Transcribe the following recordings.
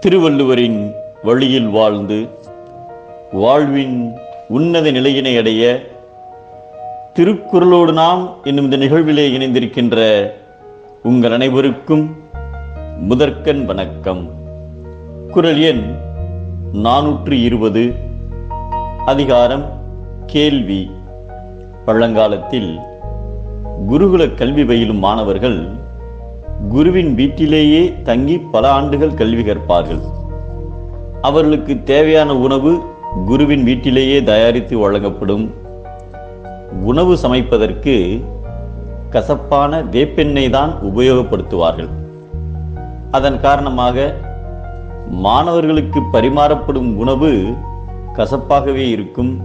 திருவள்ளுவரின் வழியில் வாழ்ந்து வாழ்வின் உன்னத நிலையினை அடைய திருக்குறளோடு நாம் என்னும் இந்த நிகழ்விலே இணைந்திருக்கின்ற உங்கள் அனைவருக்கும் முதற்கண் வணக்கம். குரல் எண் நானூற்று இருபது அதிகாரம் கேள்வி. பழங்காலத்தில் குருகுல கல்வி பயிலும் மாணவர்கள் குருவின் வீட்டிலேயே தங்கி பல ஆண்டுகள் கல்வி கற்பார்கள். அவர்களுக்கு தேவையான உணவு குருவின் வீட்டிலேயே தயாரித்து வழங்கப்படும். உணவு சமைப்பதற்கு கசப்பான வேப்பெண்ணெய் தான் உபயோகப்படுத்துவார்கள். அதன் காரணமாக மாணவர்களுக்கு பரிமாறப்படும் உணவு கசப்பாகவே இருக்கும்.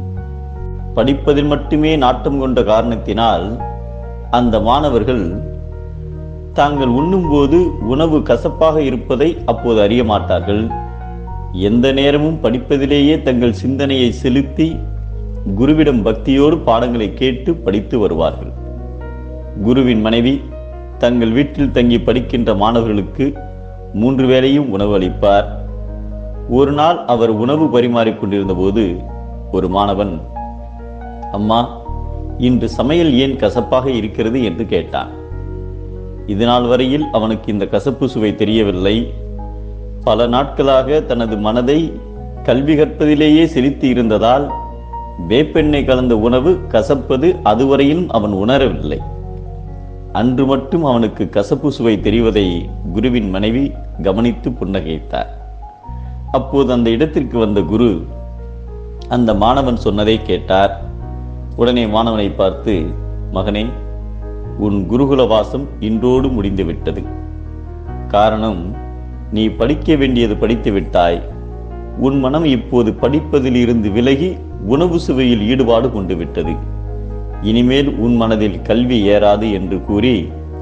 படிப்பதில் மட்டுமே நாட்டம் கொண்ட காரணத்தினால் அந்த மாணவர்கள் தாங்கள் உண்ணும்போது உணவு கசப்பாக இருப்பதை அப்போது அறிய மாட்டார்கள். எந்த நேரமும் படிப்பதிலேயே தங்கள் சிந்தனையை செலுத்தி குருவிடம் பக்தியோடு பாடங்களை கேட்டு படித்து வருவார்கள். குருவின் மனைவி தங்கள் வீட்டில் தங்கி படிக்கின்ற மாணவர்களுக்கு மூன்று வேளையும் உணவு அளிப்பார். ஒரு நாள் அவர் உணவு பரிமாறிக்கொண்டிருந்த போது ஒரு மாணவன் அம்மா இன்று சமையல் ஏன் கசப்பாக இருக்கிறது? என்று கேட்டான். இதுநாள் வரையில் அவனுக்கு இந்த கசப்பு சுவை தெரியவில்லை. பல நாட்களாக தனது மனதை கல்வி கற்பதிலேயே செலுத்தி இருந்ததால் வேப்பெண்ணெய் கலந்த உணவு கசப்பது அதுவரையிலும் அவன் உணரவில்லை. அன்று மட்டும் அவனுக்கு கசப்பு சுவை தெரிவதை குருவின் மனைவி கவனித்து புன்னகைத்தார். அப்போது அந்த இடத்திற்கு வந்த குரு அந்த மாணவன் சொன்னதை கேட்டார். உடனே மாணவனை பார்த்து மகனே உன் குருகுல வாசம் இன்றோடு முடிந்துவிட்டது காரணம் நீ படிக்க வேண்டியது படித்து விட்டாய். உன் மனம் இப்போது படிப்பதில் இருந்து விலகி உணவு சுவையில் ஈடுபாடு கொண்டு விட்டது. இனிமேல் உன் மனதில் கல்வி ஏறாது என்று கூறி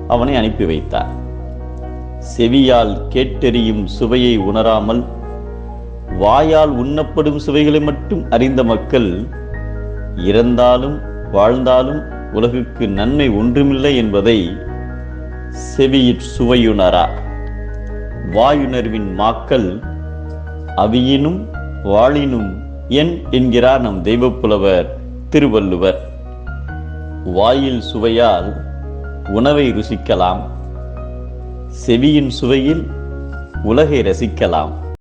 அவனை அனுப்பி வைத்தார். செவியால் கேட்டெறியும் சுவையை உணராமல் வாயால் உண்ணப்படும் சுவைகளை மட்டும் அறிந்த மக்கள் இறந்தாலும் வாழ்ந்தாலும் உலகுக்கு நன்மை ஒன்றுமில்லை என்பதை செவியிற் சுவையுணரா. வாயுணர்வின் மாக்கள் அவியினும் வாழினும் என் என்கிறார் நம் தெய்வப்புலவர் திருவள்ளுவர். வாயில் சுவையால் உணவை ருசிக்கலாம் செவியின் சுவையில் உலகை ரசிக்கலாம்.